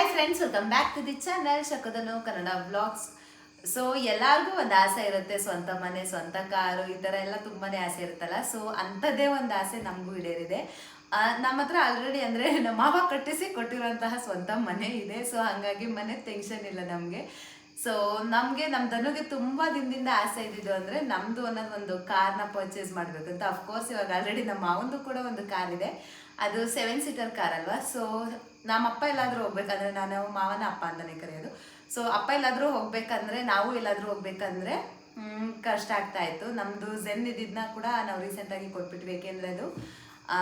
Hi friends welcome back to the channel ಶಕದನು Kannada blogs so ಎಲ್ಲಾರ್ಗೂ ಒಂದು ಆಸೆ ಇರುತ್ತೆ, ಸ್ವಂತ ಮನೆ, ಸ್ವಂತ ಕಾರು, ಈ ಥರ ಎಲ್ಲ ತುಂಬಾನೇ ಆಸೆ ಇರುತ್ತಲ್ಲ. ಸೊ ಅಂಥದ್ದೇ ಒಂದು ಆಸೆ ನಮಗೂ ಈಡೇರಿದೆ. ನಮ್ಮ ಹತ್ರ ಆಲ್ರೆಡಿ ಅಂದರೆ ನಮ್ಮ ಮಾವ ಕಟ್ಟಿಸಿ ಕೊಟ್ಟಿರುವಂತಹ ಸ್ವಂತ ಮನೆ ಇದೆ. ಸೊ ಹಾಗಾಗಿ ಮನೆ ಟೆನ್ಷನ್ ಇಲ್ಲ ನಮಗೆ. ಸೊ ನಮಗೆ ನಮ್ಮ ಧನುಗೆ ತುಂಬ ದಿನದಿಂದ ಆಸೆ ಇದ್ದಿದ್ದು ಅಂದರೆ ನಮ್ಮದು ಅನ್ನೋದು ಒಂದು ಕಾರ್ನ ಪರ್ಚೇಸ್ ಮಾಡಬೇಕು ಅಂತ ಅಫ್ಕೋರ್ಸ್ ಇವಾಗ ಆಲ್ರೆಡಿ ನಮ್ಮ ಮಾವಂದು ಕೂಡ ಒಂದು ಕಾರ್ ಇದೆ. ಅದು ಸೆವೆನ್ ಸೀಟರ್ ಕಾರ್ ಅಲ್ವಾ? ಸೊ ನಮ್ಮಪ್ಪ ಎಲ್ಲಾದರೂ ಹೋಗ್ಬೇಕಂದ್ರೆ ನಾನು ಮಾವನ ಅಪ್ಪ ಅಂತಲೇ ಕರೆಯೋದು. ಸೊ ಅಪ್ಪ ಎಲ್ಲಾದರೂ ಹೋಗ್ಬೇಕಂದ್ರೆ ನಾವು ಎಲ್ಲಾದರೂ ಹೋಗ್ಬೇಕಂದ್ರೆ ಕಷ್ಟ ಆಗ್ತಾ ಇತ್ತು. ನಮ್ಮದು ಜೆನ್ ಇದ್ದಿದ್ದನ್ನ ಕೂಡ ನಾವು ರೀಸೆಂಟಾಗಿ ಕೊಟ್ಬಿಟ್ವಿ. ಏಕೆಂದರೆ ಅದು ಆ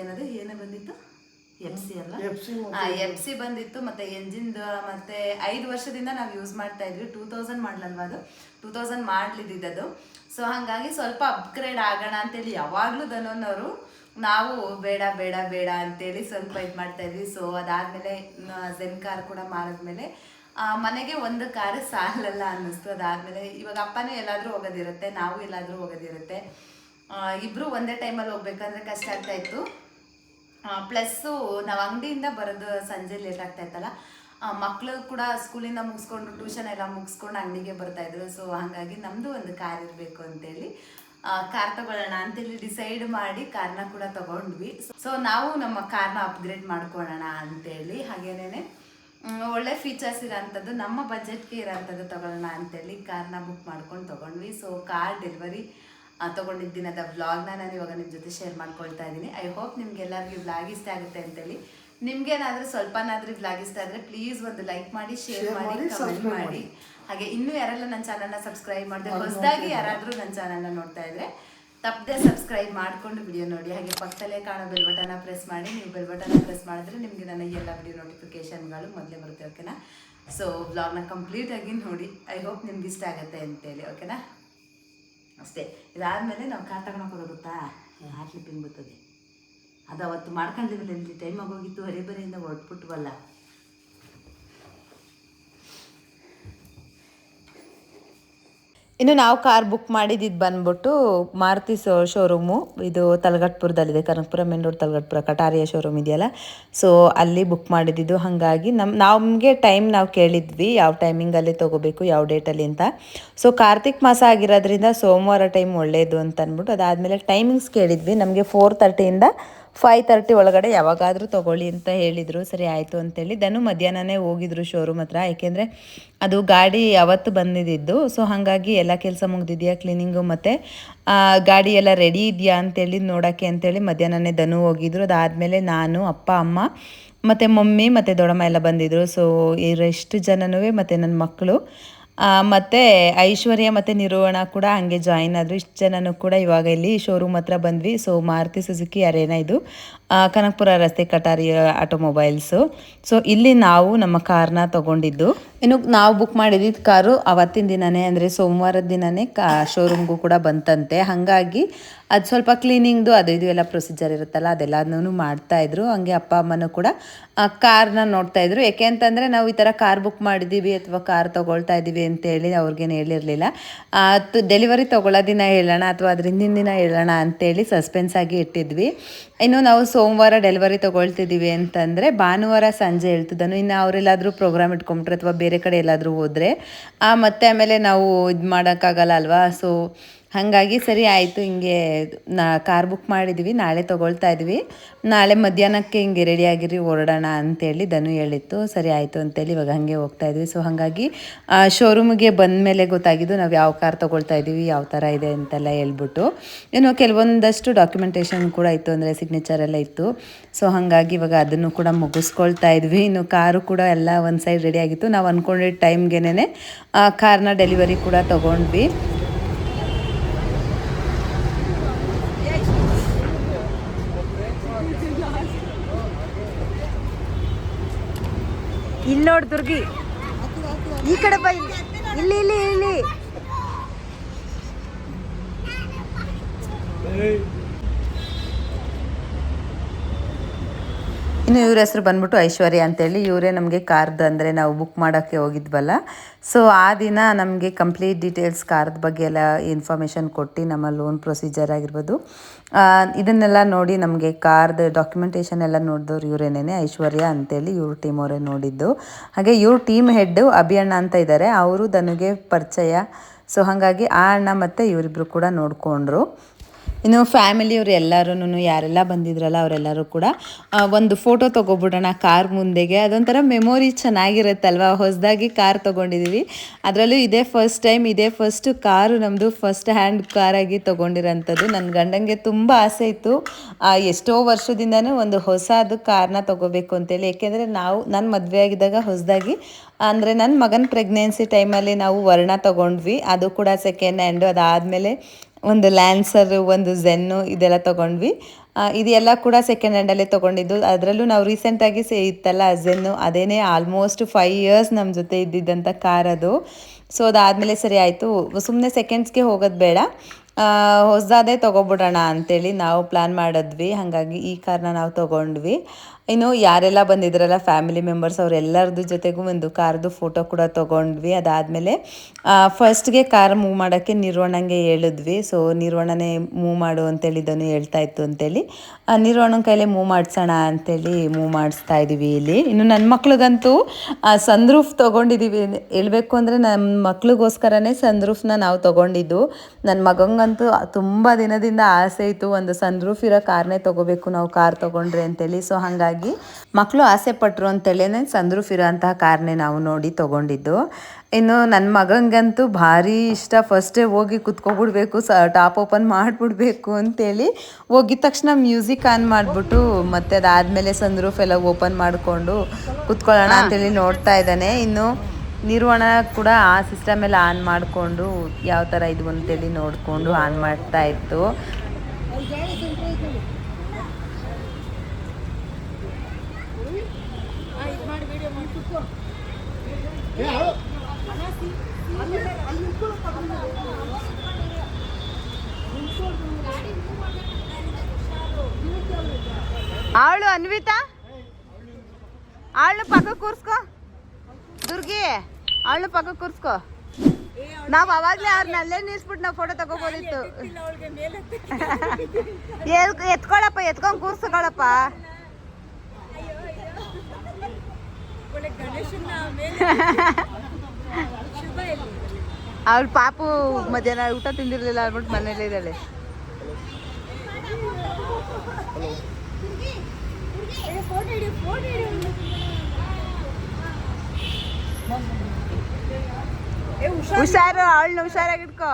ಏನದು ಏನು ಬಂದಿತ್ತು? ಎಫ್ ಸಿ ಅಲ್ಲ ಎಫ್ ಸಿ ಬಂದಿತ್ತು. ಮತ್ತೆ ಎಂಜಿನ್ ಮತ್ತೆ ಐದು ವರ್ಷದಿಂದ ನಾವು ಯೂಸ್ ಮಾಡ್ತಾ ಇದ್ವಿ. ಟೂ ತೌಸಂಡ್ ಮಾಡಲಲ್ವಾ ಅದು? ಟೂ ತೌಸಂಡ್ ಮಾಡ್ಲಿದ್ದು ಸೊ ಹಾಗಾಗಿ ಸ್ವಲ್ಪ ಅಪ್ಗ್ರೇಡ್ ಆಗೋಣ ಅಂತೇಳಿ ಯಾವಾಗಲೂ ಧನೋನವರು ನಾವು ಬೇಡ ಬೇಡ ಬೇಡ ಅಂತೇಳಿ ಸ್ವಲ್ಪ ಇದು ಮಾಡ್ತಾ ಇದ್ವಿ. ಸೊ ಅದಾದಮೇಲೆ ಝೆನ್ ಕಾರ್ ಕೂಡ ಮಾರಿದ್ಮೇಲೆ ಆ, ಮನೆಗೆ ಒಂದು ಕಾರು ಸಾಲಲ್ಲ ಅನ್ನಿಸ್ತು. ಅದಾದಮೇಲೆ ಇವಾಗ ಅಪ್ಪನೇ ಎಲ್ಲಾದರೂ ಹೋಗೋದಿರುತ್ತೆ ನಾವು ಎಲ್ಲಾದರೂ ಹೋಗೋದಿರುತ್ತೆ. ಇಬ್ಬರು ಒಂದೇ ಟೈಮಲ್ಲಿ ಹೋಗ್ಬೇಕಂದ್ರೆ ಕಷ್ಟ ಆಗ್ತಾ ಇತ್ತು. ಪ್ಲಸ್ಸು ನಾವು ಅಂಗಡಿಯಿಂದ ಬರೋದು ಸಂಜೆ ಲೇಟ್ ಆಗ್ತಾ ಇತ್ತಲ್ಲ ಮಕ್ಕಳು ಕೂಡ ಸ್ಕೂಲಿಂದ ಮುಗಿಸ್ಕೊಂಡು ಟ್ಯೂಷನ್ ಎಲ್ಲ ಮುಗಿಸ್ಕೊಂಡು ಅಂಗಡಿಗೆ ಬರ್ತಾಯಿದ್ರು ಸೊ ಹಾಗಾಗಿ ನಮ್ಮದು ಒಂದು ಕಾರ್ ಇರಬೇಕು ಅಂತೇಳಿ ಕಾರ್ ತಗೊಳ್ಳೋಣ ಅಂತೇಳಿ ಡಿಸೈಡ್ ಮಾಡಿ ಕಾರ್ನ ಕೂಡ ತಗೊಂಡ್ವಿ. ಸೊ ನಾವು ನಮ್ಮ ಕಾರ್ನ ಅಪ್ಗ್ರೇಡ್ ಮಾಡ್ಕೊಳ್ಳೋಣ ಅಂತೇಳಿ ಹಾಗೇನೇ ಒಳ್ಳೆ ಫೀಚರ್ಸ್ ಇರೋಂಥದ್ದು ನಮ್ಮ ಬಜೆಟ್ಗೆ ಇರೋಂಥದ್ದು ತಗೊಳ್ಳೋಣ ಅಂತೇಳಿ ಕಾರ್ನ ಬುಕ್ ಮಾಡ್ಕೊಂಡು ತಗೊಂಡ್ವಿ. ಸೊ ಕಾರ್ ಡೆಲಿವರಿ ತೊಗೊಂಡಿದ್ದ ದಿನದ ವ್ಲಾಗ್ನ ನಾನು ಇವಾಗ ನಿಮ್ಮ ಜೊತೆ ಶೇರ್ ಮಾಡ್ಕೊಳ್ತಾ ಇದ್ದೀನಿ. ಐ ಹೋಪ್ ನಿಮ್ಗೆ ಎಲ್ಲರಿಗೂ ವ್ಲಾಗ್ ಇಷ್ಟ ಆಗುತ್ತೆ ಅಂತೇಳಿ. ನಿಮ್ಗೇನಾದ್ರೂ ಸ್ವಲ್ಪನಾದರೂ ವ್ಲಾಗ್ ಇಷ್ಟ ಆದರೆ ಪ್ಲೀಸ್ ಒಂದು ಲೈಕ್ ಮಾಡಿ ಶೇರ್ ಮಾಡಿ ಕಮೆಂಟ್ ಮಾಡಿ. ಹಾಗೆ ಇನ್ನೂ ಯಾರೆಲ್ಲ ನನ್ನ ಚಾನಲ್ನ ಸಬ್ಸ್ಕ್ರೈಬ್ ಮಾಡಿದೆ ಹೊಸದಾಗಿ ಯಾರಾದರೂ ನನ್ನ ಚಾನಲ್ನ ನೋಡ್ತಾ ಇದ್ರೆ ತಪ್ಪದೆ ಸಬ್ಸ್ಕ್ರೈಬ್ ಮಾಡ್ಕೊಂಡು ವಿಡಿಯೋ ನೋಡಿ. ಹಾಗೆ ಪಕ್ಕದಲ್ಲೇ ಕಾಣೋ ಬೆಲ್ ಬಟನ್ನ ಪ್ರೆಸ್ ಮಾಡಿ. ನೀವು ಬೆಲ್ ಬಟನ್ನ ಪ್ರೆಸ್ ಮಾಡಿದ್ರೆ ನಿಮಗೆ ನನ್ನ ಎಲ್ಲ ವಿಡಿಯೋ ನೋಟಿಫಿಕೇಶನ್ಗಳು ಮೊದಲೇ ಬರುತ್ತೆ ಓಕೆನಾ ಸೊ ಬ್ಲಾಗ್ನ ಕಂಪ್ಲೀಟಾಗಿ ನೋಡಿ. ಐ ಹೋಪ್ ನಿಮ್ಗೆ ಇಷ್ಟ ಆಗುತ್ತೆ ಅಂತೇಳಿ ಓಕೆನಾ ಅಷ್ಟೇ. ಇದಾದಮೇಲೆ ನಾವು ಕಾರ್ ತಗೊಳಕ್ಕೆ ಹೋಗುತ್ತಾ ಹಾಕಿ ಪಿನ್ ಬರ್ತದೆ. ಅದು ಅವತ್ತು ಮಾಡ್ಕೊಂಡಿದ್ವಿ ಇಲ್ಲಿ ಟೈಮ್ ಆಗೋಗಿತ್ತು ಹರಿಬರಿಯಿಂದ ಹೊರಟ್ಬಿಟ್ವಲ್ಲ. ಇನ್ನು ನಾವು ಕಾರ್ ಬುಕ್ ಮಾಡಿದ್ದು ಬಂದ್ಬಿಟ್ಟು ಮಾರುತಿ ಸೋ ಶೋರೂಮು ಇದು ತಲಗಟ್ಪುರದಲ್ಲಿದೆ. Kanakapura main road Talagatpura Kataria showroom ಇದೆಯಲ್ಲ. ಸೊ ಅಲ್ಲಿ ಬುಕ್ ಮಾಡಿದ್ದು ಹಾಗಾಗಿ ನಮ್ಮ ನಮಗೆ ಟೈಮ್ ನಾವು ಕೇಳಿದ್ವಿ. ಯಾವ ಟೈಮಿಂಗಲ್ಲಿ ತೊಗೋಬೇಕು, ಯಾವ ಡೇಟಲ್ಲಿ ಅಂತ. ಸೊ ಕಾರ್ತಿಕ್ ಮಾಸ ಆಗಿರೋದ್ರಿಂದ ಸೋಮವಾರ ಟೈಮ್ ಒಳ್ಳೆಯದು ಅಂತ ಅಂದ್ಬಿಟ್ಟು ಅದಾದಮೇಲೆ ಟೈಮಿಂಗ್ಸ್ ಕೇಳಿದ್ವಿ. ನಮಗೆ ಫೋರ್ ತರ್ಟಿಯಿಂದ ಫೈವ್ ತರ್ಟಿ ಒಳಗಡೆ ಯಾವಾಗಾದರೂ ತೊಗೊಳ್ಳಿ ಅಂತ ಹೇಳಿದರು. ಸರಿ, ಆಯಿತು ಅಂತೇಳಿ. ದನು ಮಧ್ಯಾಹ್ನನೇ ಹೋಗಿದ್ರು ಶೋರೂಮ್ ಹತ್ರ. ಯಾಕೆಂದರೆ ಅದು ಗಾಡಿ ಅವತ್ತು ಬಂದಿದ್ದು. ಸೊ ಹಾಗಾಗಿ ಎಲ್ಲ ಕೆಲಸ ಮುಗ್ದಿದೆಯಾ ಕ್ಲೀನಿಂಗು ಮತ್ತು ಗಾಡಿ ಎಲ್ಲ ರೆಡಿ ಇದೆಯಾ ಅಂತೇಳಿ ನೋಡೋಕ್ಕೆ ಅಂತೇಳಿ ಮಧ್ಯಾಹ್ನನೇ ದನು ಹೋಗಿದ್ರು. ಅದಾದಮೇಲೆ ನಾನು, ಅಪ್ಪ, ಅಮ್ಮ, ಮತ್ತು ಮಮ್ಮಿ ಮತ್ತು ದೊಡ್ಡಮ್ಮ ಎಲ್ಲ ಬಂದಿದ್ದರು ಸೊ ಇವರೆಷ್ಟು ಜನನೂ ಮತ್ತು ನನ್ನ ಮಕ್ಕಳು. ಮತ್ತೆ ಐಶ್ವರ್ಯ ಮತ್ತು ನಿರ್ವಹಣ ಕೂಡ ಹಂಗೆ ಜಾಯಿನ್ ಆದರು. ಇಷ್ಟು ಜನನೂ ಕೂಡ ಇವಾಗ ಇಲ್ಲಿ ಶೋರೂಮ್ ಹತ್ರ ಬಂದ್ವಿ. ಸೊ ಮಾರುತಿ ಸುಜುಕಿ ಅರೇನಾ ಇದು. ಕನಕಪುರ ರಸ್ತೆ ಕಟಾರಿ ಆಟೋಮೊಬೈಲ್ಸು ಸೊ ಇಲ್ಲಿ ನಾವು ನಮ್ಮ ಕಾರ್ನ ತಗೊಂಡಿದ್ದು. ಇನ್ನು ನಾವು ಬುಕ್ ಮಾಡಿದ್ದಿದ್ದು ಕಾರು ಅವತ್ತಿನ ದಿನನೇ, ಅಂದರೆ ಸೋಮವಾರದ ದಿನನೇ ಕಾ ಶೋರೂಮ್ಗೂ ಕೂಡ ಬಂತಂತೆ. ಹಾಗಾಗಿ ಅದು ಸ್ವಲ್ಪ ಕ್ಲೀನಿಂಗ್ದು ಅದು ಇದು ಎಲ್ಲ ಪ್ರೊಸೀಜರ್ ಇರುತ್ತಲ್ಲ ಅದೆಲ್ಲನೂ ಮಾಡ್ತಾಯಿದ್ರು ಹಂಗೆ ಅಪ್ಪ, ಅಮ್ಮನೂ ಕೂಡ, ಆ ಕಾರ್ನ ನೋಡ್ತಾಯಿದ್ರು ಯಾಕೆ ಅಂತಂದರೆ ನಾವು ಈ ಥರ ಕಾರ್ ಬುಕ್ ಮಾಡಿದ್ದೀವಿ ಅಥವಾ ಕಾರ್ ತೊಗೊಳ್ತಾ ಇದ್ದೀವಿ ಅಂತೇಳಿ ಅವ್ರಿಗೇನು ಹೇಳಿರಲಿಲ್ಲ. ಡೆಲಿವರಿ ತೊಗೊಳ್ಳೋ ದಿನ ಹೇಳೋಣ ಅಥವಾ ಅದ್ರ ಹಿಂದಿನ ದಿನ ಹೇಳೋಣ ಅಂತೇಳಿ ಸಸ್ಪೆನ್ಸ್ ಆಗಿ ಇಟ್ಟಿದ್ವಿ. ಇನ್ನು ನಾವು ಸೋಮವಾರ ಡೆಲಿವರಿ ತೊಗೊಳ್ತಿದ್ದೀವಿ ಅಂತಂದರೆ ಭಾನುವಾರ ಸಂಜೆ ಹೇಳ್ತಿದ್ದಾನು. ಇನ್ನು ಅವರೆಲ್ಲಾದರೂ ಪ್ರೋಗ್ರಾಮ್ ಇಟ್ಕೊಂಬಿಟ್ರೆ ಅಥವಾ ಬೇರೆ ಕಡೆ ಎಲ್ಲಾದರೂ ಹೋದರೆ ಮತ್ತೆ ಆಮೇಲೆ ನಾವು ಇದು ಮಾಡೋಕ್ಕಾಗಲ್ಲ ಅಲ್ವಾ? ಸೊ ಹಾಗಾಗಿ ಸರಿ ಆಯಿತು, ಹಿಂಗೆ ನಾ ಕಾರ್ ಬುಕ್ ಮಾಡಿದ್ವಿ, ನಾಳೆ ತೊಗೊಳ್ತಾ ಇದ್ವಿ. ನಾಳೆ ಮಧ್ಯಾಹ್ನಕ್ಕೆ ಹಿಂಗೆ ರೆಡಿ ಆಗಿರಿ ಹೊರಡೋಣ ಅಂತೇಳಿ ಧನು ಹೇಳಿತ್ತು. ಸರಿ ಆಯಿತು ಅಂತೇಳಿ ಇವಾಗ ಹಾಗೆ ಹೋಗ್ತಾ ಇದ್ವಿ. ಸೊ ಹಾಗಾಗಿ ಶೋರೂಮಿಗೆ ಬಂದ ಮೇಲೆ ಗೊತ್ತಾಗಿದ್ದು ನಾವು ಯಾವ ಕಾರ್ ತೊಗೊಳ್ತಾ ಇದ್ದೀವಿ, ಯಾವ ಥರ ಇದೆ ಅಂತೆಲ್ಲ ಹೇಳ್ಬಿಟ್ಟು. ಏನೋ ಕೆಲವೊಂದಷ್ಟು ಡಾಕ್ಯುಮೆಂಟೇಷನ್ ಕೂಡ ಇತ್ತು, ಅಂದರೆ ಸಿಗ್ನೇಚರ್ ಎಲ್ಲ ಇತ್ತು. ಸೊ ಹಾಗಾಗಿ ಇವಾಗ ಅದನ್ನು ಕೂಡ ಮುಗಿಸ್ಕೊಳ್ತಾ ಇದ್ವಿ. ಇನ್ನು ಕಾರು ಕೂಡ ಎಲ್ಲ ಒಂದು ಸೈಡ್ ರೆಡಿ ಆಗಿತ್ತು. ನಾವು ಅಂದ್ಕೊಂಡಿದ್ದ ಟೈಮ್ಗೆನೇ ಕಾರ್ನ ಡೆಲಿವರಿ ಕೂಡ ತೊಗೊಂಡ್ವಿ. ನೋಡು ದುರ್ಗಿ. ಈ ಕಡೆ ಬಾ ಇಲ್ಲಿ. ಇಲ್ಲಿ ಇಲ್ಲಿ ಇನ್ನು ಇವ್ರ ಹೆಸರು ಬಂದ್ಬಿಟ್ಟು ಐಶ್ವರ್ಯ ಅಂತೇಳಿ. ಇವರೇ ನಮಗೆ ಕಾರ್ದು ಅಂದರೆ ನಾವು ಬುಕ್ ಮಾಡೋಕ್ಕೆ ಹೋಗಿದ್ವಲ್ಲ. ಸೊ ಆ ದಿನ ನಮಗೆ ಕಂಪ್ಲೀಟ್ ಡೀಟೇಲ್ಸ್ ಕಾರ್ದ ಬಗ್ಗೆ ಎಲ್ಲ ಇನ್ಫಾರ್ಮೇಷನ್ ಕೊಟ್ಟು ನಮ್ಮ ಲೋನ್ ಪ್ರೊಸೀಜರ್ ಆಗಿರ್ಬೋದು. ಇದನ್ನೆಲ್ಲ ನೋಡಿ ನಮಗೆ ಕಾರ್ದು ಡಾಕ್ಯುಮೆಂಟೇಷನ್ ಎಲ್ಲ ನೋಡಿದವ್ರು ಇವರೇನೇ ಐಶ್ವರ್ಯ ಅಂತೇಳಿ ಇವ್ರ ಟೀಮ್ ಅವರೇ ನೋಡಿದ್ದು. ಹಾಗೆ ಇವ್ರ ಟೀಮ್ ಹೆಡ್ ಅಭಿಯಣ್ಣ ಅಂತ ಇದ್ದಾರೆ ಅವರು ನನಗೆ ಪರಿಚಯ. ಸೊ ಹಾಗಾಗಿ ಆ ಅಣ್ಣ ಮತ್ತು ಇವರಿಬ್ಬರು ಕೂಡ ನೋಡಿಕೊಂಡ್ರು. ಇನ್ನು ಫ್ಯಾಮಿಲಿಯವ್ರು ಎಲ್ಲರೂ ಯಾರೆಲ್ಲ ಬಂದಿದ್ರಲ್ಲ ಅವರೆಲ್ಲರೂ ಕೂಡ ಒಂದು ಫೋಟೋ ತೊಗೊಬಿಡೋಣ ಕಾರ್ ಮುಂದೆಗೆ. ಅದೊಂಥರ ಮೆಮೊರಿ ಚೆನ್ನಾಗಿರುತ್ತಲ್ವ? ಹೊಸದಾಗಿ ಕಾರ್ ತೊಗೊಂಡಿದ್ದೀವಿ ಅದರಲ್ಲೂ ಇದೇ ಫಸ್ಟ್ ಟೈಮ್ ಇದೇ ಫಸ್ಟ್ ಕಾರು ನಮ್ಮದು ಫಸ್ಟ್ ಹ್ಯಾಂಡ್ ಕಾರಾಗಿ ತೊಗೊಂಡಿರೋಂಥದ್ದು. ನನ್ನ ಗಂಡಂಗೆ ತುಂಬ ಆಸೆ ಇತ್ತು. ಎಷ್ಟೋ ವರ್ಷದಿಂದನೂ ಒಂದು ಹೊಸದು ಕಾರ್ನ ತೊಗೋಬೇಕು ಅಂತೇಳಿ. ಏಕೆಂದರೆ ನಾವು ನನ್ನ ಮದುವೆ ಆಗಿದ್ದಾಗ ಹೊಸದಾಗಿ, ಅಂದರೆ ನನ್ನ ಮಗನ ಪ್ರೆಗ್ನೆನ್ಸಿ ಟೈಮಲ್ಲಿ ನಾವು ವರ್ಣ ತೊಗೊಂಡ್ವಿ. ಅದು ಕೂಡ ಸೆಕೆಂಡ್ ಹ್ಯಾಂಡು ಅದಾದಮೇಲೆ ಒಂದು ಲ್ಯಾನ್ಸರ್ ಒಂದು ಝೆನ್ನು ಇದೆಲ್ಲ ತೊಗೊಂಡ್ವಿ. ಇದೆಲ್ಲ ಕೂಡ ಸೆಕೆಂಡ್ ಹ್ಯಾಂಡಲ್ಲೇ ತೊಗೊಂಡಿದ್ದು. ಅದರಲ್ಲೂ ನಾವು ರೀಸೆಂಟಾಗಿ ಸೇ ಇತ್ತಲ್ಲ ಝೆನ್ನು ಅದೇನೇ ಆಲ್ಮೋಸ್ಟ್ ಫೈವ್ ಇಯರ್ಸ್ ನಮ್ಮ ಜೊತೆ ಇದ್ದಿದ್ದಂಥ ಕಾರ್ ಅದು. ಸೊ ಅದಾದಮೇಲೆ ಸರಿ ಆಯಿತು. ಸುಮ್ಮನೆ ಸೆಕೆಂಡ್ಸ್ಗೆ ಹೋಗೋದು ಬೇಡ. ಹೊಸದಾದೇ ತೊಗೊಬಿಡೋಣ ಅಂಥೇಳಿ ನಾವು ಪ್ಲ್ಯಾನ್ ಮಾಡಿದ್ವಿ. ಹಾಗಾಗಿ ಈ ಕಾರನ್ನ ನಾವು ತೊಗೊಂಡ್ವಿ. ಇನ್ನು ಯಾರೆಲ್ಲ ಬಂದಿದ್ರಲ್ಲ ಫ್ಯಾಮಿಲಿ ಮೆಂಬರ್ಸ್ ಅವರೆಲ್ಲರದ್ದು ಜೊತೆಗೂ ಒಂದು ಕಾರ್ದು ಫೋಟೋ ಕೂಡ ತೊಗೊಂಡ್ವಿ. ಅದಾದಮೇಲೆ ಫಸ್ಟ್ಗೆ ಕಾರ್ ಮೂವ್ ಮಾಡೋಕ್ಕೆ ನಿರ್ವಣಂಗೆ ಹೇಳಿದ್ವಿ. ಸೊ ನಿರ್ವಣನೇ ಮೂವ್ ಮಾಡು ಅಂತೇಳಿ ಇದನ್ನು ಹೇಳ್ತಾ ಇತ್ತು ಅಂತೇಳಿ. ನಿರ್ವಣನ ಕೈಲಿ ಮೂವ್ ಮಾಡಿಸೋಣ ಅಂತೇಳಿ ಮೂವ್ ಮಾಡಿಸ್ತಾ ಇದ್ದೀವಿ ಇಲ್ಲಿ. ಇನ್ನು ನನ್ನ ಮಕ್ಳಿಗಂತೂ ಸನ್ರೂಫ್ ತೊಗೊಂಡಿದ್ದೀವಿ ಹೇಳಬೇಕು ಅಂದರೆ ನಮ್ಮ ಮಕ್ಳಿಗೋಸ್ಕರನೇ ಸನ್ರೂಫ್ನ ನಾವು ತೊಗೊಂಡಿದ್ದು. ನನ್ನ ಮಗಂಗಂತೂ ತುಂಬ ದಿನದಿಂದ ಆಸೆ ಇತ್ತು, ಒಂದು ಸನ್ರೂಫ್ ಇರೋ ಕಾರ್ನೇ ತೊಗೋಬೇಕು, ನಾವು ಕಾರ್ ತೊಗೊಂಡ್ರೆ ಅಂತೇಳಿ. ಸೊ ಹಾಗಾಗಿ ಮಕ್ಕಳು ಆಸೆ ಪಟ್ಟರು ಅಂತೇಳಿನೇ ಸಂದ್ರೂಫ್ ಇರೋಂತಹ ಕಾರ್ನೇ ನಾವು ನೋಡಿ ತೊಗೊಂಡಿದ್ದು. ಇನ್ನು ನನ್ನ ಮಗಂಗಂತೂ ಭಾರಿ ಇಷ್ಟ. ಫಸ್ಟೇ ಹೋಗಿ ಕುತ್ಕೊಬಿಡ್ಬೇಕು ಸ ಟಾಪ್ ಓಪನ್ ಮಾಡಿಬಿಡ್ಬೇಕು ಅಂತೇಳಿ ಹೋಗಿದ ತಕ್ಷಣ ಮ್ಯೂಸಿಕ್ ಆನ್ ಮಾಡಿಬಿಟ್ಟು ಮತ್ತೆ ಅದಾದಮೇಲೆ ಸನ್ರೂಫ್ ಎಲ್ಲ ಓಪನ್ ಮಾಡಿಕೊಂಡು ಕುತ್ಕೊಳ್ಳೋಣ ಅಂತೇಳಿ ನೋಡ್ತಾ ಇದ್ದಾನೆ. ಇನ್ನು ನಿರ್ವಹಣ ಕೂಡ ಆ ಸಿಸ್ಟಮ್ ಎಲ್ಲ ಆನ್ ಮಾಡಿಕೊಂಡು ಯಾವ ಥರ ಇದು ಅಂತೇಳಿ ನೋಡಿಕೊಂಡು ಆನ್ ಮಾಡ್ತಾ ಇತ್ತು. ಅವಳು ಅನ್ವಿತಾ? ಅವಳು ಪಕ್ಕ ಕೂರ್ಸ್ಕೋ. ದುರ್ಗಿ ಅವಳು ಪಕ್ಕ ಕೂರ್ಸ್ಕೋ. ನಾವ್ ಅವಾಗ್ಲೇ ಅವ್ರನ್ನ ಅಲ್ಲೇ ನಿಲ್ಸ್ಬಿಟ್ಟು ನಾವು ಫೋಟೋ ತಗೋಬೋದಿತ್ತು. ಎತ್ಕೊಳಪ್ಪ ಎತ್ಕೊಂಡ್ ಕೂರ್ಸ್ಕೊಳಪ್ಪ. ಅವಳು ಪಾಪು ಮಧ್ಯಾಹ್ನ ಊಟ ತಿಂದಿರ್ಲಿಲ್ಲ ಅಂದ್ಬಿಟ್ಟು ಮನೇಲಿ ಇದ್ದಾಳೆ. ಹುಷಾರು ಅವಳನ್ನ ಹುಷಾರಾಗಿಟ್ಕೋ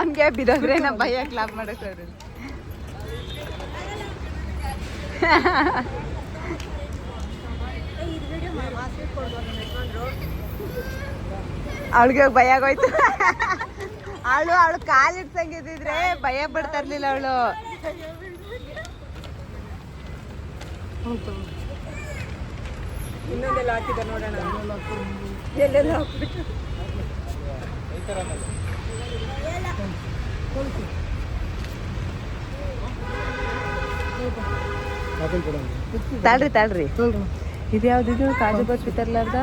ಹಂಗೆ ಬಿದ್ದೋದ್ರೆ ನಾ ಭಯ ಕ್ಲಾಪ್ ಮಾಡಕ್ ಅವ್ರು ಅವಳಿಗೆ ಭಯ ಆಗೋಯ್ತು. ಅವಳು ಅವಳು ಕಾಲಿಡ್ಸಂಗಿದ್ರೆ ಭಯ ಪಡ್ತಾ ಇರ್ಲಿಲ್ಲ ಅವಳು. ಇನ್ನೊಂದೆಲ್ಲ ಹಾಕಿದ ನೋಡೋಣ. ಎಲ್ಲೆಲ್ಲ ಹಾಕ್ಬಿಟ್ಟು. ತಾಳ್ರಿ ತಾಳ್ರಿ ಇದು ಯಾವ್ದಿದು ಕಾಜು ಬಸ್ ಬಿತ್ತರ್ಲಾರ್ದ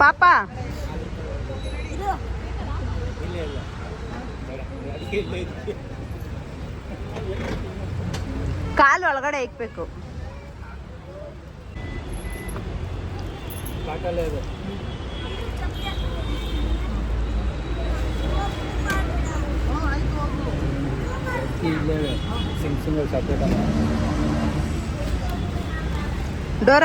ಪಾಪ? ಕಾಲು ಒಳಗಡೆ ಇಕ್ಬೇಕು. ಡೋರ್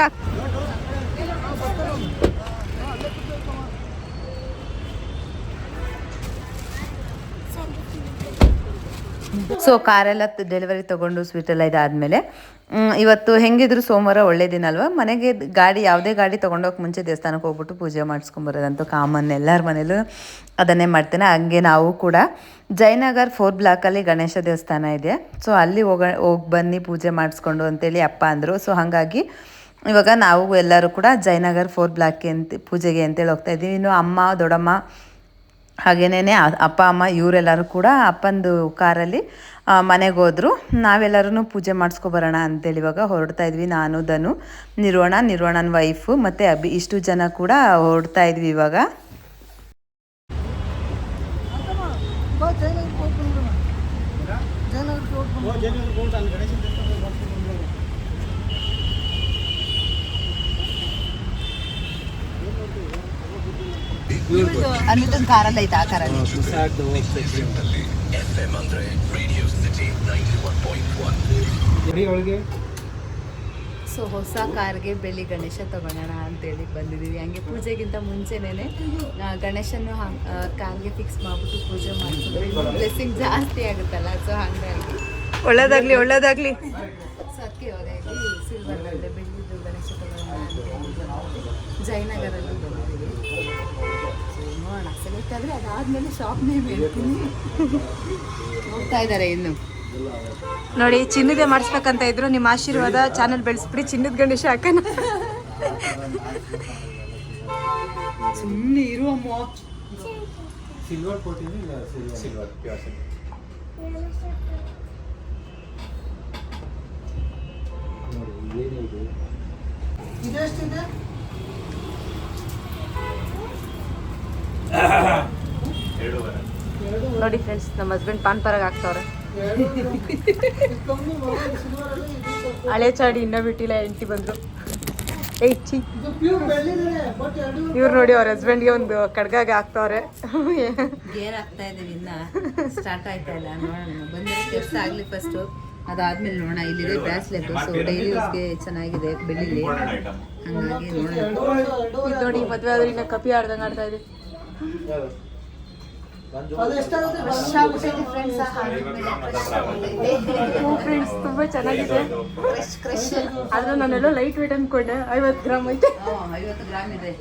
ಸೊ ಕಾರೆಲ್ಲ ಡೆಲಿವರಿ ತೊಗೊಂಡು ಸ್ವೀಟೆಲ್ಲ ಇದಾದಮೇಲೆ ಇವತ್ತು ಹೆಂಗಿದ್ರು ಸೋಮವಾರ ಒಳ್ಳೆ ದಿನ ಅಲ್ವಾ? ಮನೆಗೆ ಗಾಡಿ, ಯಾವುದೇ ಗಾಡಿ ತೊಗೊಂಡೋಗಿ ಮುಂಚೆ ದೇವಸ್ಥಾನಕ್ಕೆ ಹೋಗ್ಬಿಟ್ಟು ಪೂಜೆ ಮಾಡಿಸ್ಕೊಂಬರೋದಂತೂ ಕಾಮನ್. ಎಲ್ಲರ ಮನೇಲೂ ಅದನ್ನೇ ಮಾಡ್ತೇನೆ. ಹಂಗೆ ನಾವು ಕೂಡ ಜಯನಗರ್ ಫೋರ್ ಬ್ಲಾಕಲ್ಲಿ ಗಣೇಶ ದೇವಸ್ಥಾನ ಇದೆ. ಸೊ ಅಲ್ಲಿ ಹೋಗ ಹೋಗಿ ಬನ್ನಿ, ಪೂಜೆ ಮಾಡಿಸ್ಕೊಂಡು ಅಂತೇಳಿ ಅಪ್ಪ ಅಂದರು. ಸೊ ಹಾಗಾಗಿ ಇವಾಗ ನಾವು ಎಲ್ಲರೂ ಕೂಡ ಜಯನಗರ್ ಫೋರ್ ಬ್ಲಾಕ್ಗೆ ಅಂತ ಪೂಜೆಗೆ ಅಂತೇಳಿ ಹೋಗ್ತಾ ಇದ್ದೀವಿ. ಇನ್ನು ಅಮ್ಮ, ದೊಡ್ಡಮ್ಮ ಹಾಗೇನೇ ಅಪ್ಪ, ಅಮ್ಮ ಇವರೆಲ್ಲರೂ ಕೂಡ ಅಪ್ಪಂದು ಕಾರಲ್ಲಿ ಮನೆಗೆ ಹೋದ್ರು. ನಾವೆಲ್ಲರೂ ಪೂಜೆ ಮಾಡಿಸ್ಕೊಬರೋಣ ಅಂತೇಳಿ ಇವಾಗ ಹೊರಡ್ತಾ ಇದ್ವಿ. ನಾನು, ಧನು, ನಿರ್ವಣ, ನಿರ್ವಣನ ವೈಫು ಮತ್ತು ಅಭಿ ಇಷ್ಟು ಜನ ಕೂಡ ಹೊರಡ್ತಾ ಇದ್ವಿ ಇವಾಗ. ಅನ್ವಿತನ ಕಾರಲ್ಲಿ ಐತೆ ಆ ಕಾರಲ್ಲಿ ಸೊ ಹೊಸ ಕಾರ್ಗೆ ಬೆಳ್ಳಿ ಗಣೇಶ ತಗೊಳ್ಳೋಣ ಅಂತೇಳಿ ಬಂದಿದ್ದೀವಿ. ಹಂಗೆ ಪೂಜೆಗಿಂತ ಮುಂಚೆನೇ ಗಣೇಶನ ಕಾರ್ಗೆ ಫಿಕ್ಸ್ ಮಾಡಿಬಿಟ್ಟು ಪೂಜೆ ಮಾಡಿಸಿದ್ರೆ ಬ್ಲೆಸ್ಸಿಂಗ್ ಜಾಸ್ತಿ ಆಗುತ್ತಲ್ಲ ಸೊ ಹಾಗಾಗಿ. ಒಳ್ಳೇದಾಗ್ಲಿ ಒಳ್ಳೇದಾಗ್ಲಿ. ಸೊ ಅದಕ್ಕೆ ಇವಾಗ ಸಿಲ್ವರ್ ಬೆಳ್ಳಿದು ಗಣೇಶ ತಗೊಳ್ಳೋಣ ಜಯನಗರದಲ್ಲಿ. ಜಯನಗರಲ್ಲಿ ಸೆಲೆಕ್ಟ್ ಆದರೆ ಅದಾದಮೇಲೆ ಶಾಪ್ ನೇಮ್ ಹೇಳ್ತೀನಿ. ನೋಡ್ತಾ ಇದ್ದಾರೆ ಇನ್ನು. ನೋಡಿ ಚಿನ್ನದೇ ಮಾಡಿಸ್ಬೇಕಂತ ಇದ್ರು ನಿಮ್ಮ ಆಶೀರ್ವಾದ ಚಾನಲ್ ಬೆಳೆಸ್ಬಿಡಿ. ಚಿನ್ನದ ಗಣೇಶ ಹಾಕನ ಸುಮ್ಮನೆ ಇರುವ ಸಿಲ್ವರ್ ಸಿಲ್ವರ್ ನೋಡಿ ಏನಿದೆ ನೋಡಿ ಫ್ರೆಂಡ್ಸ್ ನಮ್ಮ ಹಸ್ಬೆಂಡ್ ಪಾನ್ ಪರಾಗ ಹಾಕ್ತವ್ರೆ ಹಳೆ ಚಾಡಿ ಇನ್ನೂ ಬಿಟ್ಟಿಲ್ಲ ಎಂಟಿ ಬಂದ್ರು. ಏಯ್ ಚಿ ಇವ್ರು ನೋಡಿ ಅವ್ರ ಹಸ್ಬೆಂಡ್ಗೆ ಒಂದು ಕಡ್ಗಾಗ ಹಾಕ್ತವ್ರೆ ಗೇರ್ ಹಾಕ್ತಾ ಇದೀವಿ ಇನ್ನ. ಸ್ಟಾರ್ಟ್ ಆಯ್ತಾ ಇಲ್ಲ ನೋಡೋಣ. ಬಂದಿರೋ ಕೆಲಸ ಆಗ್ಲಿ ಫಸ್ಟು ಅದಾದ್ಮೇಲೆ ನೋಡೋಣ. ಇಲ್ಲಿದೆ ಬ್ರಾಸ್ಲೆಟ್ ಸೊ ಡೈಲಿ ಯೂಸ್ಗೆ ಚೆನ್ನಾಗಿದೆ ಬೆಳ್ಳಿಲಿ. ಹಂಗಾಗಿ ನೋಡೋಣ. ನೋಡಿ ಮದುವೆ ಆದ್ರೆ ಇನ್ನ ಕಪಿ ಆಡ್ದಂಗೆ ಆಡ್ತಾ ಇದೆ. ಫ್ರೆಂಡ್ಸ್ ತುಂಬಾ ಚೆನ್ನಾಗಿದೆ. ಆದ್ರೆ ನಾನೆಲ್ಲ ಲೈಟ್ ವೇಟ್ ಅನ್ಕೊಂಡೆ. ಐವತ್ತು ಗ್ರಾಮ್ ಐತೆ. ಐವತ್ತು ಗ್ರಾಮ್ ಇದೆ.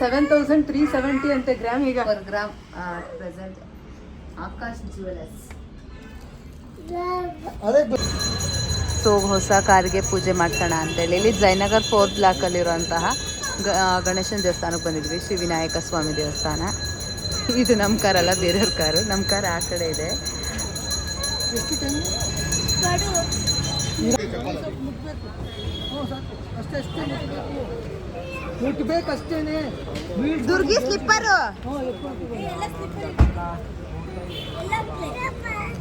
ಸೆವೆನ್ ತೌಸಂಡ್ ತ್ರೀ ಸೆವೆಂಟಿ ಅಂತ ಗ್ರಾಮ್ ಈಗ. Per gram present Akash jewellers so ಹೊಸ ಕಾರ್ಗೆ ಪೂಜೆ ಮಾಡ್ಸೋಣ ಅಂತೇಳಿ ಇಲ್ಲಿ ಜಯನಗರ್ ಫೋರ್ತ್ ಬ್ಲಾಕಲ್ಲಿರುವಂತಹ ಗಣೇಶನ ದೇವಸ್ಥಾನಕ್ಕೆ ಬಂದಿದ್ವಿ. ಶ್ರೀ ವಿನಾಯಕ ಸ್ವಾಮಿ ದೇವಸ್ಥಾನ. ಇದು ನಮ್ಮ ಕಾರಲ್ಲ ಬೇರೆಯವ್ರ ಕಾರು. ನಮ್ಮ ಕಾರ್ ಆ ಕಡೆ ಇದೆ. ದುರ್ಗಿ ಸ್ಲಿಪ್ಪರು.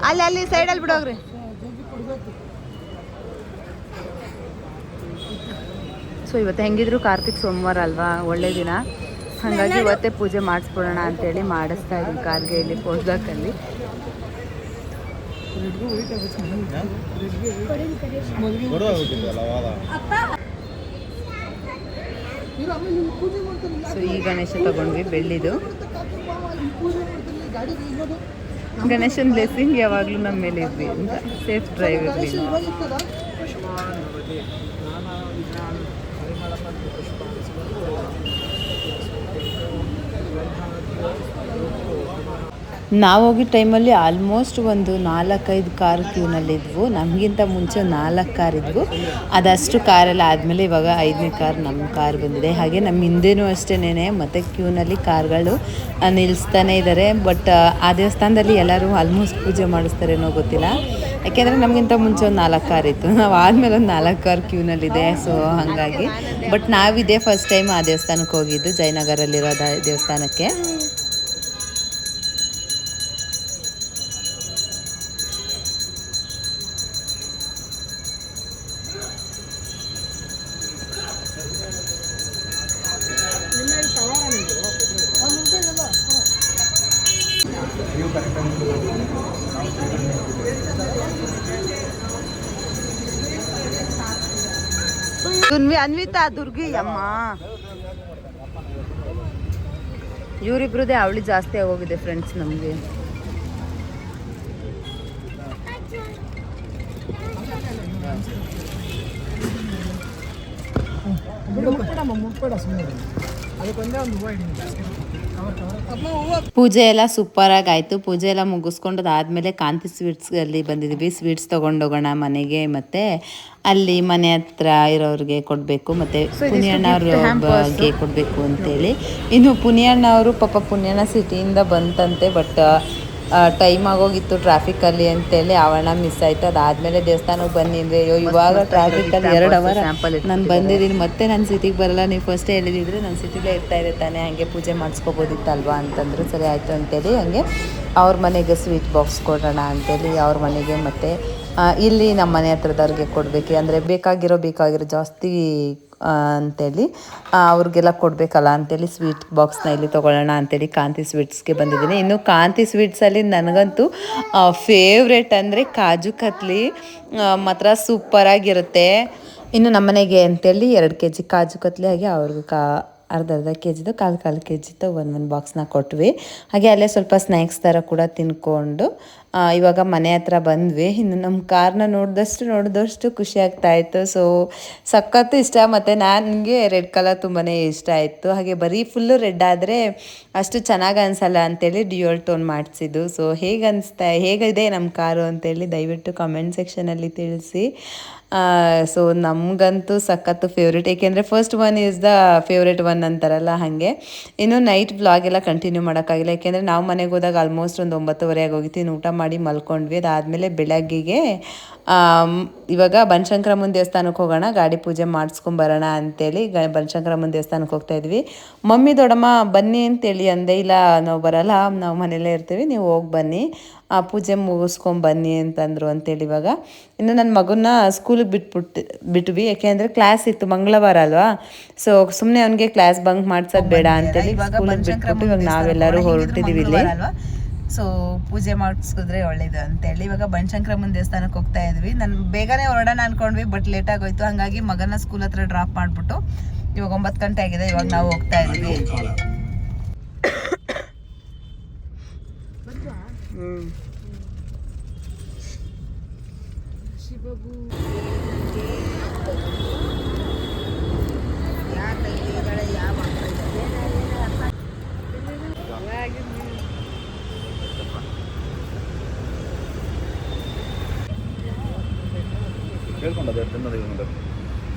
ಅಲ್ಲಿ ಅಲ್ಲಿ ಸೈಡಲ್ಲಿ ಬಿಡೋಗ್ರಿ ಸೊ ಇವತ್ತು ಹೆಂಗಿದ್ರು ಕಾರ್ತಿಕ್ ಸೋಮವಾರ ಅಲ್ವಾ? ಒಳ್ಳೆ ದಿನ. ಹಾಗಾಗಿ ಇವತ್ತೇ ಪೂಜೆ ಮಾಡಿಸ್ಬಿಡೋಣ ಅಂತೇಳಿ ಮಾಡಿಸ್ತಾ ಇದ್ದೀನಿ ಕಾರ್ಗೆ ಇಲ್ಲಿ ಪೋಸ್ದಾಕಲ್ಲಿ ಸೊ ಈ ಗಣೇಶ ತಗೊಂಡ್ವಿ ಬೆಳ್ಳಿದು. ಗಣೇಶನ್ ಬ್ಲೆಸ್ಸಿಂಗ್ ಯಾವಾಗಲೂ ನಮ್ಮ ಮೇಲೆ ಇರಲಿ ಅಂತ. ಸೇಫ್ ಡ್ರೈವ್ ಇರಲಿ ನಾವು ಹೋಗಿದ್ದ ಟೈಮಲ್ಲಿ ಆಲ್ಮೋಸ್ಟ್ ಒಂದು ನಾಲ್ಕೈದು ಕಾರ್ ಕ್ಯೂನಲ್ಲಿದ್ವು ನಮಗಿಂತ ಮುಂಚೆ ನಾಲ್ಕು ಕಾರ್ ಇದ್ವು. ಅದಷ್ಟು ಕಾರೆಲ್ಲ ಆದಮೇಲೆ ಇವಾಗ ಐದನೇ ಕಾರ್ ನಮ್ಮ ಕಾರ್ ಬಂದಿದೆ. ಹಾಗೆ ನಮ್ಮ ಹಿಂದೆನೂ ಅಷ್ಟೇನೆ ಮತ್ತು ಕ್ಯೂನಲ್ಲಿ ಕಾರ್ಗಳು ನಿಲ್ಲಿಸ್ತಾನೆ ಇದ್ದಾರೆ ಬಟ್ ಆ ದೇವಸ್ಥಾನದಲ್ಲಿ ಎಲ್ಲರೂ ಆಲ್ಮೋಸ್ಟ್ ಪೂಜೆ ಮಾಡಿಸ್ತಾರೇನೋ ಗೊತ್ತಿಲ್ಲ. ಯಾಕೆಂದರೆ ನಮಗಿಂತ ಮುಂಚೆ ಒಂದು ನಾಲ್ಕು ಕಾರ್ ಇತ್ತು. ನಾವು ಆದಮೇಲೆ ಒಂದು ನಾಲ್ಕು ಕಾರ್ ಕ್ಯೂನಲ್ಲಿದೆ ಸೊ ಹಾಗಾಗಿ. ಬಟ್ ನಾವಿದೆ ಫಸ್ಟ್ ಟೈಮ್ ಆ ದೇವಸ್ಥಾನಕ್ಕೆ ಹೋಗಿದ್ದು, ಜಯನಗರಲ್ಲಿರೋ ದೇವಸ್ಥಾನಕ್ಕೆ. ದುರ್ಗಾ ದುರ್ಗಿ ಅಮ್ಮ ಇವರಿಬ್ರದೇ ಅವಳಿ ಜಾಸ್ತಿ ಆಗೋಗಿದೆ ಫ್ರೆಂಡ್ಸ್ ನಮಗೆ ಅದಕ್ಕೊಂದೇ ಒಂದು ಪೂಜೆ ಎಲ್ಲ ಸೂಪರಾಗಿ ಆಯಿತು ಪೂಜೆ ಎಲ್ಲ ಮುಗಿಸ್ಕೊಂಡು ಅದಾದ್ಮೇಲೆ ಕಾಂತಿ ಸ್ವೀಟ್ಸ್ಗಲ್ಲಿ ಬಂದಿದ್ವಿ. ಸ್ವೀಟ್ಸ್ ತಗೊಂಡೋಗೋಣ ಮನೆಗೆ ಮತ್ತು ಅಲ್ಲಿ ಮನೆ ಹತ್ರ ಇರೋರಿಗೆ ಕೊಡಬೇಕು ಮತ್ತು ಪುನಿಯಣ್ಣವ್ರಿಗೆ ಕೊಡಬೇಕು ಅಂತೇಳಿ. ಇನ್ನು ಪುನಿಯಣ್ಣವರು ಪಾಪ ಪುನಿಯಣ್ಣ ಸಿಟಿಯಿಂದ ಬಂತಂತೆ ಬಟ್ ಟೈಮ್ ಆಗೋಗಿತ್ತು ಟ್ರಾಫಿಕಲ್ಲಿ ಅಂತೇಳಿ ಅವಣ ಮಿಸ್ ಆಯ್ತು. ಅದಾದಮೇಲೆ ದೇವಸ್ಥಾನಕ್ಕೆ ಬನ್ನಿ ಅಂದ್ರೆ ಅಯ್ಯೋ ಇವಾಗ ಟ್ರಾಫಿಕಲ್ಲಿ ಎರಡು ಅವರ್ ನಾನು ಬಂದಿದ್ದೀನಿ. ಮತ್ತೆ ನಾನು ಸಿಟಿಗೆ ಬರಲ್ಲ. ನೀವು ಫಸ್ಟೇ ಹೇಳಿದಿದ್ರೆ ನಾನು ಸಿಟಿಲೇ ಇರ್ತಾ ಇದೆ ತಾನೇ. ಹಂಗೆ ಪೂಜೆ ಮಾಡಿಸ್ಕೋಬೋದಿತ್ತಲ್ವಾ ಅಂತಂದ್ರು ಸರಿ ಆಯಿತು ಅಂತೇಳಿ ಹಂಗೆ ಅವ್ರ ಮನೆಗೆ ಸ್ವೀಟ್ ಬಾಕ್ಸ್ ಕೊಡೋಣ ಅಂತೇಳಿ ಅವ್ರ ಮನೆಗೆ ಮತ್ತು ಇಲ್ಲಿ ನಮ್ಮ ಮನೆ ಹತ್ರದವ್ರಿಗೆ ಕೊಡಬೇಕು. ಅಂದರೆ ಬೇಕಾಗಿರೋ ಬೇಕಾಗಿರೋ ಜಾಸ್ತಿ ಅಂತೇಳಿ ಅವ್ರಿಗೆಲ್ಲ ಕೊಡಬೇಕಲ್ಲ ಅಂತೇಳಿ ಸ್ವೀಟ್ ಬಾಕ್ಸ್ನ ಇಲ್ಲಿ ತೊಗೊಳ್ಳೋಣ ಅಂತೇಳಿ ಕಾಂತಿ ಸ್ವೀಟ್ಸ್ಗೆ ಬಂದಿದ್ದೀನಿ. ಇನ್ನು ಕಾಂತಿ ಸ್ವೀಟ್ಸಲ್ಲಿ ನನಗಂತೂ ಫೇವ್ರೇಟ್ ಅಂದರೆ ಕಾಜು ಕತ್ಲಿ ಮಾತ್ರ ಸೂಪರಾಗಿರುತ್ತೆ ಇನ್ನು ನಮ್ಮನೆಗೆ ಅಂತೇಳಿ ಎರಡು ಕೆ ಜಿ ಕಾಜು ಕತ್ಲಿ ಹಾಗೆ ಅವ್ರಿಗೆ ಕಾ ಅರ್ಧ ಅರ್ಧ ಕೆ ಜಿದು ಕಾಲು ಕಾಲು ಕೆ ಜಿದು ಒಂದು ಒಂದು ಬಾಕ್ಸ್ನ ಕೊಟ್ವಿ. ಹಾಗೆ ಅಲ್ಲೇ ಸ್ವಲ್ಪ ಸ್ನ್ಯಾಕ್ಸ್ ಥರ ಕೂಡ ತಿನ್ಕೊಂಡು ಇವಾಗ ಮನೆ ಹತ್ರ ಬಂದ್ವಿ. ಇನ್ನು ನಮ್ಮ ಕಾರ್ನ ನೋಡಿದಷ್ಟು ನೋಡಿದಷ್ಟು ಖುಷಿ ಆಗ್ತಾ ಇತ್ತು. ಸೊ ಸಖತ್ತು ಇಷ್ಟ. ಮತ್ತು ನನಗೆ ರೆಡ್ ಕಲರ್ ತುಂಬಾ ಇಷ್ಟ ಆಯಿತು. ಹಾಗೆ ಬರೀ ಫುಲ್ಲು ರೆಡ್ ಆದರೆ ಅಷ್ಟು ಚೆನ್ನಾಗಿ ಅನಿಸಲ್ಲ ಅಂತೇಳಿ ಡ್ಯೂಯಲ್ ಟೋನ್ ಮಾಡಿಸಿದ್ದು. ಸೊ ಹೇಗೆ ಅನಿಸ್ತಾ, ಹೇಗಿದೆ ನಮ್ಮ ಕಾರು ಅಂತೇಳಿ ದಯವಿಟ್ಟು ಕಮೆಂಟ್ ಸೆಕ್ಷನಲ್ಲಿ ತಿಳಿಸಿ. ಸೊ ನಮಗಂತೂ ಸಖತ್ತು ಫೇವ್ರೇಟ್ ಏಕೆಂದರೆ first one is the favourite one ಅಂತಾರಲ್ಲ ಹಾಗೆ. ಇನ್ನು ನೈಟ್ ವ್ಲಾಗ್ ಎಲ್ಲ ಕಂಟಿನ್ಯೂ ಮಾಡೋಕ್ಕಾಗಿಲ್ಲ. ಏಕೆಂದರೆ ನಾವು ಮನೆಗೆ ಹೋದಾಗ ಆಲ್ಮೋಸ್ಟ್ ಒಂದು ಒಂಬತ್ತುವರೆ ಆಗೋಗಿತ್ತು. ಇನ್ನು ಊಟ ಮಾಡಿ ಮಲ್ಕೊಂಡ್ವಿ. ಅದಾದಮೇಲೆ ಬೆಳಗ್ಗೆಗೆ ಇವಾಗ ಬನಶಂಕರಮ್ಮನ ದೇವಸ್ಥಾನಕ್ಕೆ ಹೋಗೋಣ ಗಾಡಿ ಪೂಜೆ ಮಾಡಿಸ್ಕೊಂಬರೋಣ ಅಂತೇಳಿ ಗ ಬನಶಂಕರಮ್ಮನ ದೇವಸ್ಥಾನಕ್ಕೆ ಹೋಗ್ತಾ ಇದ್ವಿ. ಮಮ್ಮಿ ದೊಡ್ಡಮ್ಮ ಬನ್ನಿ ಅಂತೇಳಿ ಅಂದೆ ಇಲ್ಲ ನಾವು ಬರಲ್ಲ ನಾವು ಮನೆಯಲ್ಲೇ ಇರ್ತೀವಿ ನೀವು ಹೋಗಿ ಬನ್ನಿ ಆ ಪೂಜೆ ಮುಗಿಸ್ಕೊಂಡು ಬನ್ನಿ ಅಂತಂದರು ಅಂತೇಳಿ ಇವಾಗ. ಇನ್ನು ನನ್ನ ಮಗನ್ನ ಸ್ಕೂಲಿಗೆ ಬಿಟ್ಬಿಟ್ಟು ಬಿಟ್ವಿ ಯಾಕೆಂದರೆ ಕ್ಲಾಸ್ ಇತ್ತು ಮಂಗಳವಾರ ಅಲ್ವಾ? ಸೊ ಸುಮ್ಮನೆ ಅವನಿಗೆ ಕ್ಲಾಸ್ ಬಂಕ್ ಮಾಡ್ಸೋದು ಬೇಡ ಅಂತೇಳಿ ಸ್ಕೂಲಿಗೆ ಬಿಟ್ಬಿಟ್ಟು ಇವಾಗ ನಾವೆಲ್ಲರೂ ಹೊರಟಿದ್ದೀವಿ ಇಲ್ಲಿ. ಸೊ ಪೂಜೆ ಮಾಡಿಸ್ಕಿದ್ರೆ ಒಳ್ಳೇದು ಅಂತೇಳಿ. ಇವಾಗ ಬನಶಂಕರಮ್ಮನ ದೇವಸ್ಥಾನಕ್ಕೆ ಹೋಗ್ತಾ ಇದ್ವಿ. ನಾನು ಬೇಗನೆ ಹೊರಡೋಣ ಅನ್ಕೊಂಡ್ವಿ ಬಟ್ ಲೇಟ್ ಆಗೋಯ್ತು. ಹಾಗಾಗಿ ಮಗನ ಸ್ಕೂಲ್ ಹತ್ರ ಡ್ರಾಪ್ ಮಾಡಿಬಿಟ್ಟು ಇವಾಗ ಒಂಬತ್ತು ಗಂಟೆ ಆಗಿದೆ. ಇವಾಗ ನಾವು ಹೋಗ್ತಾ ಇದ್ವಿ.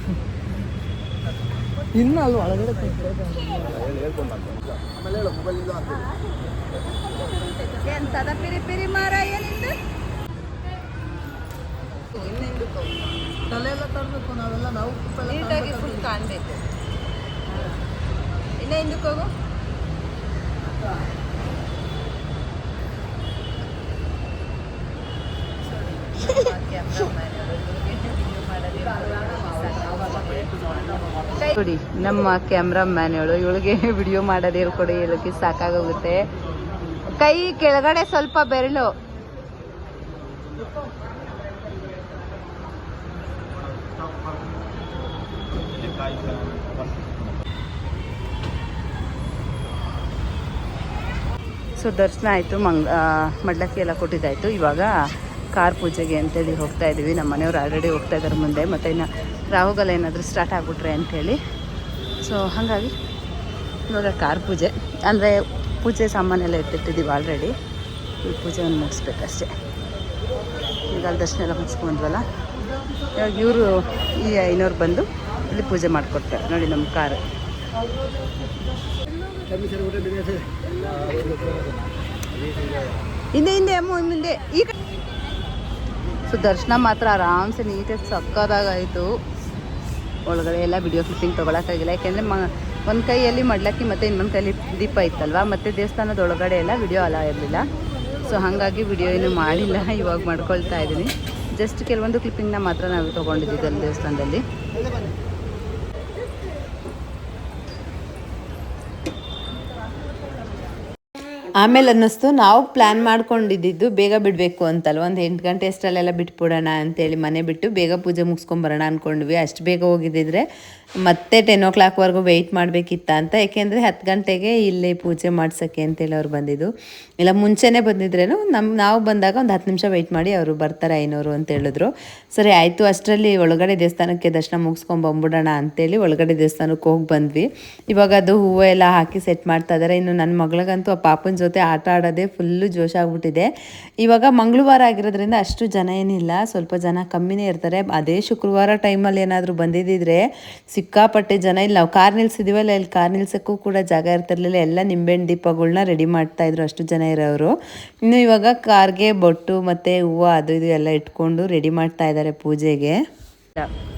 ಹ್ಮ್ ಇನ್ನು ಅಲ್ಲಿ ಒಳಗಡೆ ಎಂತದ ಪಿರಿ ಪಿರಿ ಮಾರ ಏನಿಂದ? ತಲೆಯೆಲ್ಲ ತರಬೇಕು ನಾವೆಲ್ಲ ನಾವು ನೀಟಾಗಿ ಫುಲ್ ಕಾಣಬೇಕು. ಇನ್ನ ಹಿಂದಕ್ಕೆ ಹೋಗು. ನೋಡಿ, ನಮ್ಮ ಕ್ಯಾಮ್ರಾ ಮ್ಯಾನ್ ಹೇಳು, ಇವಳಿಗೆ ವಿಡಿಯೋ ಮಾಡೋದು ಹೇಳ್ಕೊಡಿ ಹೇಳಕ್ಕೆ ಸಾಕಾಗೋಗುತ್ತೆ. ಕೈ ಕೆಳಗಡೆ ಸ್ವಲ್ಪ ಬೆರಳು. ಸೊ ದರ್ಶನ ಆಯಿತು, ಮಂಗ್ ಮಡ್ಲಕ್ಕಿ ಎಲ್ಲ ಕೊಟ್ಟಿದ್ದಾಯಿತು. ಇವಾಗ ಕಾರ್ ಪೂಜೆಗೆ ಅಂತೇಳಿ ಹೋಗ್ತಾ ಇದ್ದೀವಿ. ನಮ್ಮ ಮನೆಯವ್ರು ಆಲ್ರೆಡಿ ಹೋಗ್ತಾ ಇದ್ದಾರೆ ಮುಂದೆ, ಮತ್ತು ಇನ್ನು ರಾಹುಗಲ ಏನಾದರೂ ಸ್ಟಾರ್ಟ್ ಆಗಿಬಿಟ್ರೆ ಅಂಥೇಳಿ ಸೊ ಹಾಗಾಗಿ ಇವಾಗ ಕಾರ್ ಪೂಜೆ. ಅಂದರೆ ಪೂಜೆ ಸಾಮಾನೆಲ್ಲ ಎತ್ತಿಟ್ಟಿದ್ದೀವಿ ಆಲ್ರೆಡಿ ಈ ಪೂಜೆಯನ್ನು ಮುಗಿಸ್ಬೇಕಷ್ಟೆ. ಈಗ ಅಲ್ಲಿ ದರ್ಶನ ಎಲ್ಲ ಮುಗಿಸ್ಕೊಂಡ್ವಲ್ಲ ಇವಾಗ ಇವರು, ಈ ಐನೋರು ಬಂದು ಇಲ್ಲಿ ಪೂಜೆ ಮಾಡಿಕೊಡ್ತಾರೆ. ನೋಡಿ ನಮ್ಮ ಕಾರು. ಹಿಂದೆ ಹಿಂದೆ, ಅಮ್ಮ ಮುಂದೆ ಈ ಸೊ ದರ್ಶನ ಮಾತ್ರ ಆರಾಮ್ಸೆ ನೀಟಾಗಿ ಸಕ್ಕದಾಗಾಯಿತು ಒಳಗಡೆ ಎಲ್ಲ ವಿಡಿಯೋ ಕ್ಲಿಪ್ಪಿಂಗ್ ತೊಗೊಳಕ್ಕಾಗಿಲ್ಲ ಯಾಕೆಂದರೆ ಮ ಒಂದು ಕೈಯಲ್ಲಿ ಮಡ್ಲಕ್ಕಿ ಮತ್ತು ಇನ್ನೊಂದು ಕೈಯಲ್ಲಿ ದೀಪ ಇತ್ತಲ್ವ? ಮತ್ತು ದೇವಸ್ಥಾನದ ಒಳಗಡೆ ಎಲ್ಲ ವಿಡಿಯೋ ಅಲ್ಲ ಇರಲಿಲ್ಲ. ಸೊ ಹಾಗಾಗಿ ವಿಡಿಯೋ ಏನು ಮಾಡಿಲ್ಲ. ಇವಾಗ ಮಾಡ್ಕೊಳ್ತಾ ಇದ್ದೀನಿ. ಜಸ್ಟ್ ಕೆಲವೊಂದು ಕ್ಲಿಪ್ಪಿಂಗ್ನ ಮಾತ್ರ ನಾವು ತೊಗೊಂಡಿದ್ದೀವಿ ಅಲ್ಲಿ ದೇವಸ್ಥಾನದಲ್ಲಿ. ಆಮೇಲೆ ಅನ್ನಿಸ್ತು, ನಾವು ಪ್ಲ್ಯಾನ್ ಮಾಡ್ಕೊಂಡಿದ್ದು ಬೇಗ ಬಿಡಬೇಕು ಅಂತಲ್ಲ ಒಂದು ಎಂಟು ಗಂಟೆ ಅಷ್ಟರಲ್ಲೆಲ್ಲ ಬಿಟ್ಬಿಡೋಣ ಅಂತೇಳಿ ಮನೆ ಬಿಟ್ಟು ಬೇಗ ಪೂಜೆ ಮುಗಿಸ್ಕೊಂಬರೋಣ ಅಂದ್ಕೊಂಡ್ವಿ ಅಷ್ಟು ಬೇಗ ಹೋಗಿದ್ದಿದ್ರೆ ಮತ್ತೆ ಟೆನ್ ಓ ಕ್ಲಾಕ್ವರೆಗೂ ವೆಯ್ಟ್ ಮಾಡಬೇಕಿತ್ತ ಅಂತ. ಯಾಕೆಂದರೆ ಹತ್ತು ಗಂಟೆಗೆ ಇಲ್ಲಿ ಪೂಜೆ ಮಾಡ್ಸೋಕ್ಕೆ ಅಂತೇಳಿ ಅವ್ರು ಬಂದಿದ್ದು. ಇಲ್ಲ, ಮುಂಚೆನೇ ಬಂದಿದ್ರೇನು ನಮ್ಮ ನಾವು ಬಂದಾಗ ಒಂದು ಹತ್ತು ನಿಮಿಷ ವೆಯ್ಟ್ ಮಾಡಿ ಅವರು ಬರ್ತಾರೆ ಐನೂರು ಅಂತ ಹೇಳಿದ್ರು. ಸರಿ, ಆಯಿತು, ಅಷ್ಟರಲ್ಲಿ ಒಳಗಡೆ ದೇವಸ್ಥಾನಕ್ಕೆ ದರ್ಶನ ಮುಗಿಸ್ಕೊಂಡು ಬಂದ್ಬಿಡೋಣ ಅಂತೇಳಿ ಒಳಗಡೆ ದೇವಸ್ಥಾನಕ್ಕೆ ಹೋಗಿ ಬಂದ್ವಿ. ಇವಾಗ ಅದು ಹೂವು ಎಲ್ಲ ಹಾಕಿ ಸೆಟ್ ಮಾಡ್ತಾ ಇದ್ದಾರೆ ಇನ್ನು ನನ್ನ ಮಗಳಿಗಂತೂ ಆ ಪಾಪನ ಜೊತೆ ಆಟ ಆಡೋದೇ ಫುಲ್ಲು ಜೋಶಾಗ್ಬಿಟ್ಟಿದೆ ಇವಾಗ ಮಂಗಳವಾರ ಆಗಿರೋದ್ರಿಂದ ಅಷ್ಟು ಜನ ಏನಿಲ್ಲ, ಸ್ವಲ್ಪ ಜನ ಕಮ್ಮಿನೇ ಇರ್ತಾರೆ. ಅದೇ ಶುಕ್ರವಾರ ಟೈಮಲ್ಲಿ ಏನಾದರೂ ಬಂದಿದ್ದಿದ್ರೆ ಸಿಕ್ಕಾಪಟ್ಟೆ ಜನ ಇಲ್ಲ. ನಾವು ಕಾರ್ ನಿಲ್ಸಿದೀವಲ್ಲ ಇಲ್ಲಿ ಕಾರ್ ನಿಲ್ಸೋಕ್ಕೂ ಕೂಡ ಜಾಗ ಇರ್ತಿರ್ಲಿಲ್ಲ. ಎಲ್ಲ ನಿಂಬೆಹಣ್ಣು ದೀಪಗಳನ್ನ ರೆಡಿ ಮಾಡ್ತಾ ಇದ್ರು, ಅಷ್ಟು ಜನ ಇರೋರು. ಇನ್ನು ಇವಾಗ ಕಾರ್ಗೆ ಬೊಟ್ಟು ಮತ್ತು ಹೂವು ಅದು ಇದು ಎಲ್ಲ ಇಟ್ಕೊಂಡು ರೆಡಿ ಮಾಡ್ತಾ ಇದ್ದಾರೆ ಪೂಜೆಗೆ.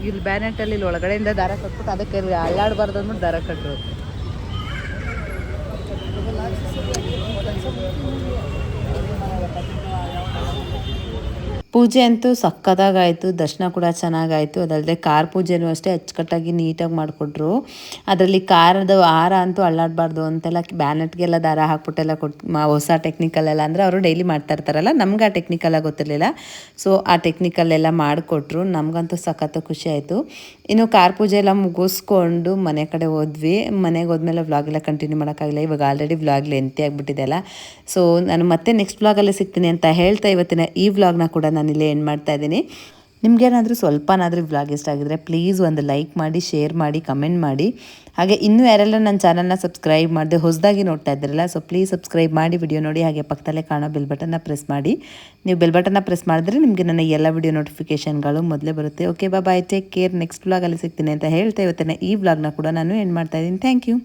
ಇಲ್ಲಿ. ಬ್ಯಾನೆಟಲ್ಲಿ ಇಲ್ಲಿ ಒಳಗಡೆಯಿಂದ ದಾರ ಕಟ್ಬಿಟ್ಟು ಅದಕ್ಕೆ ಅಲ್ಲಾಡಬಾರ್ದು ಅಂದ್ಬಿಟ್ಟು ದಾರ ಕಟ್ಟರು ಪೂಜೆ ಅಂತೂ ಸಕ್ಕತ್ತಾಗಾಯಿತು ದರ್ಶನ ಕೂಡ ಚೆನ್ನಾಗಾಯಿತು. ಅದಲ್ಲದೆ ಕಾರ್ ಪೂಜೆನೂ ಅಷ್ಟೇ ಅಚ್ಚುಕಟ್ಟಾಗಿ ನೀಟಾಗಿ ಮಾಡಿಕೊಟ್ರು. ಅದರಲ್ಲಿ ಕಾರದು ಹಾರ ಅಂತೂ ಅಳ್ಳಾಡಬಾರ್ದು ಅಂತೆಲ್ಲ ಬ್ಯಾನೆಟ್ಗೆಲ್ಲ ದಾರ ಹಾಕ್ಬಿಟ್ಟೆಲ್ಲ ಕೊಟ್ಟು ಹೊಸ ಟೆಕ್ನಿಕಲೆಲ್ಲ ಅಂದರೆ ಅವರು ಡೈಲಿ ಮಾಡ್ತಾ ಇರ್ತಾರಲ್ಲ, ನಮ್ಗೆ ಆ ಟೆಕ್ನಿಕಲ್ಲ ಗೊತ್ತಿರಲಿಲ್ಲ. ಸೊ ಆ ಟೆಕ್ನಿಕಲ್ಲೆಲ್ಲ ಮಾಡಿಕೊಟ್ರು. ನಮಗಂತೂ ಸಖತ್ತು ಖುಷಿ ಆಯಿತು. ಇನ್ನು ಕಾರ್ ಪೂಜೆ ಎಲ್ಲ ಮುಗಿಸ್ಕೊಂಡು ಮನೆ ಕಡೆ ಹೋದ್ವಿ. ಮನೆಗೆ ಹೋದ್ಮೇಲೆ ವ್ಲಾಗ್ ಎಲ್ಲ ಕಂಟಿನ್ಯೂ ಮಾಡೋಕ್ಕಾಗಿಲ್ಲ ಇವಾಗ ಆಲ್ರೆಡಿ ವ್ಲಾಗ್ ಲೆಂತಿ ಆಗಿಬಿಟ್ಟಿದೆ ಅಲ್ಲ. ಸೊ ನಾನು ಮತ್ತೆ ನೆಕ್ಸ್ಟ್ ವ್ಲಾಗಲ್ಲಿ ಸಿಗ್ತೀನಿ ಅಂತ ಹೇಳ್ತಾ ಇವತ್ತಿನ ಈ ವ್ಲಾಗ್ನ ಕೂಡ ನಾನು ಇಲ್ಲೇ ಎಂಡ್ ಮಾಡ್ತಾ ಇದ್ದೀನಿ. ನಿಮ್ಗೇನಾದರೂ ಸ್ವಲ್ಪನಾದರೂ ವ್ಲಾಗ್ ಇಷ್ಟ ಆಗಿದ್ರೆ ಪ್ಲೀಸ್ ಒಂದು ಲೈಕ್ ಮಾಡಿ ಶೇರ್ ಮಾಡಿ ಕಮೆಂಟ್ ಮಾಡಿ. ಹಾಗೆ ಇನ್ನೂ ಯಾರೆಲ್ಲ ನನ್ನ ಚಾನಲ್ನ ಸಬ್ಸ್ಕ್ರೈಬ್ ಮಾಡಿದೆ ಹೊಸದಾಗಿ ನೋಡ್ತಾ ಇದ್ದೀರಲ್ಲ ಸೊ ಪ್ಲೀಸ್ ಸಬ್ಸ್ಕ್ರೈಬ್ ಮಾಡಿ ವಿಡಿಯೋ ನೋಡಿ. ಹಾಗೆ ಪಕ್ಕದಲ್ಲೇ ಕಾಣೋ ಬೆಲ್ ಬಟನ್ನ ಪ್ರೆಸ್ ಮಾಡಿ. ನೀವು ಬೆಲ್ ಬಟನ್ನ ಪ್ರೆಸ್ ಮಾಡಿದ್ರೆ ನಿಮಗೆ ನನ್ನ ಎಲ್ಲ ವಿಡಿಯೋ ನೋಟಿಫಿಕೇಷನ್ಗಳು ಮೊದಲೇ ಬರುತ್ತೆ. Okay bye take care next ವ್ಲಾಗಲ್ಲಿ ಸಿಗ್ತೀನಿ ಅಂತ ಹೇಳ್ತಾ ಇವತ್ತಿನ ಈ ವ್ಲಾಗ್ನ ಕೂಡ ನಾನು ಎಂಡ್ ಮಾಡ್ತಾ ಇದ್ದೀನಿ. Thank you